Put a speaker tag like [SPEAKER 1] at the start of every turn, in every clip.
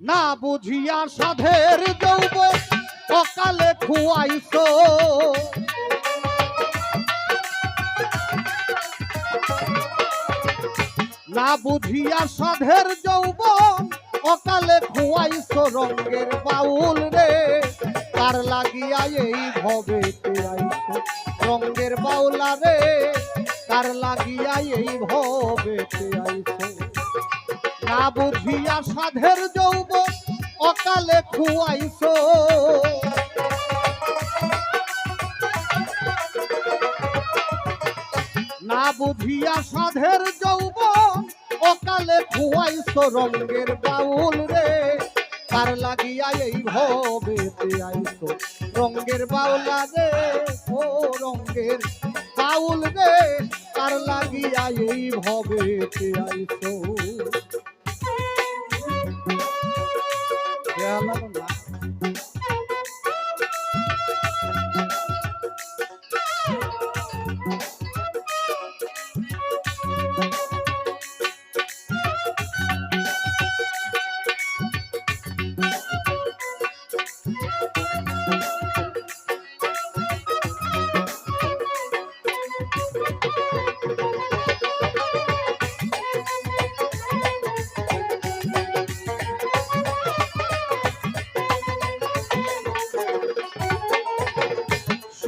[SPEAKER 1] না বুঝিয়া সাধের যৌব অকালে খুয়াইছো। না বুঝিয়া সাধের যৌবন অকালে খুয়াইছো রঙ্গের বাউল রে। তার লাগিয়া এই ভবেতে আইছো রঙ্গের বাউলা রে। তার লাগিয়া এই ভবেতে আইছো না বুঝিয়া সাধের যৌব অকালে খুয়াইছো। না বুঝিয়া সাধের যৌবন অকালে খুয়াইছো রঙ্গের বাউল রে। তার লাগিয়া এই ভবেতে আইছো রঙ্গের বাউলা রে। ও রঙ্গের বাউল রে, তার লাগিয়া এই ভবেতে আইছো গেল না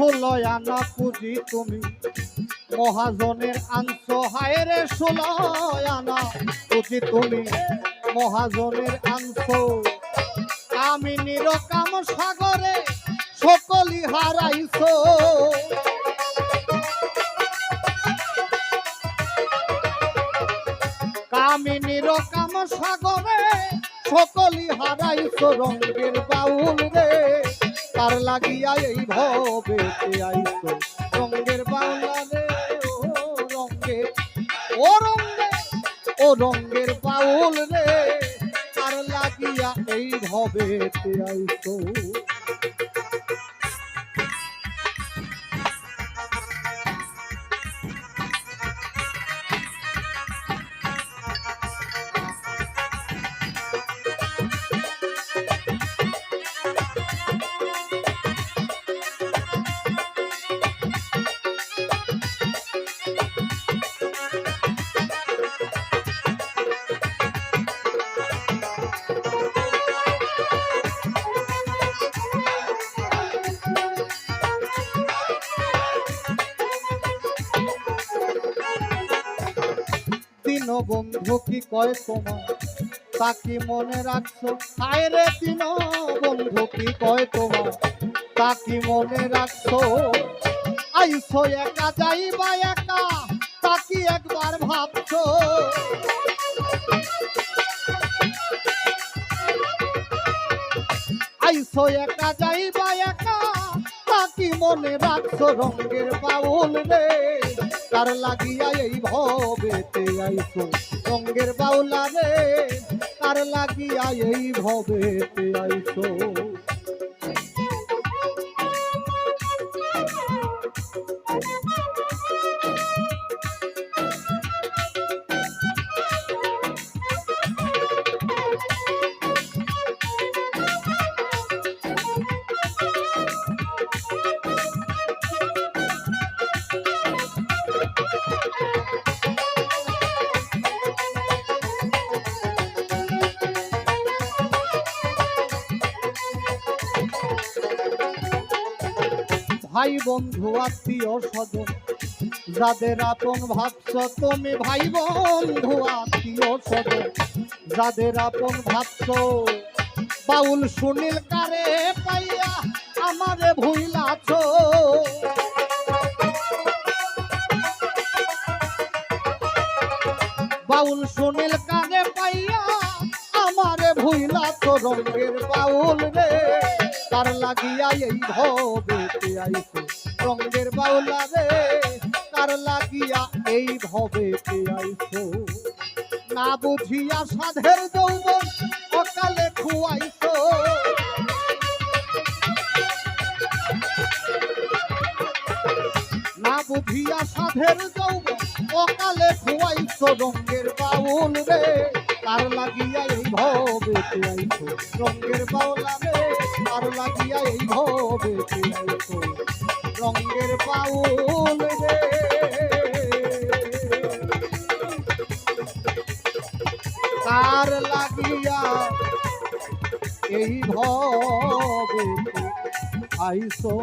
[SPEAKER 1] ষোলয় আনা পুঁজি তুমি। মহাজনের আনছ, হায় রে আনা পুঁজি তুমি। মহাজনের আনছ, আমি নিরকাম সাগরে সকলি হারাইছ। কামিনীর কাম সাগরে সকলি হারাইছ রঙ্গের বাউল রে। তার লাগিয়া এই ভবে আইতো রঙ্গের বাউলা রে ও রঙ্গে ও রঙ্গে ও রঙ্গের বাউল রে তার লাগিয়া এই ভবে আইছো দিন বন্ধু, কি কয় তোমার? তাকি মনে রাখছো? হায় রে দিন বন্ধু, কি কয় তোমার? তাকি মনে রাখছো? আইসো একা, যাইবা একা তাকি একবার ভাবছ? আইসো একা, যাইবা একা তাকি মনে রাখছো? রঙ্গের বাউল রে। তার লাগিয়া এই ভবেতে আইসো রঙ্গের বাউলা রে তার লাগিয়া এই ভবেতে আইসো ভাই বন্ধু, আত্মীয় স্বজন, যাদের আপন ভাবছ তুমি ভাই বন্ধু, আত্মীয় স্বজন, যাদের আপন ভাবছ বাউল সুনীল কারে পাইয়া আমারে ভুইলাছ। বাউল সুনীল কারে পাইয়া আমারে ভুইলাছ রঙের বাউল রে। তার লাগিয়া এই ভবেতে আইছো রঙের বাউলা রে। তার লাগিয়া এই ভবেতে আইছো। না বুঝিয়া সাধের যৌবন অকালে খুয়াইছো। না বুঝিয়া সাধের অকালে খুয়াইছো রঙের বাউল রে। তার লাগিয়া এই আইছো ফিরাইছো রঙের বাউলা রে আর লাগিয়া এই ভবে ফিরাইছো রঙের বাউল রে। কার লাগিয়া এই ভবে আইসো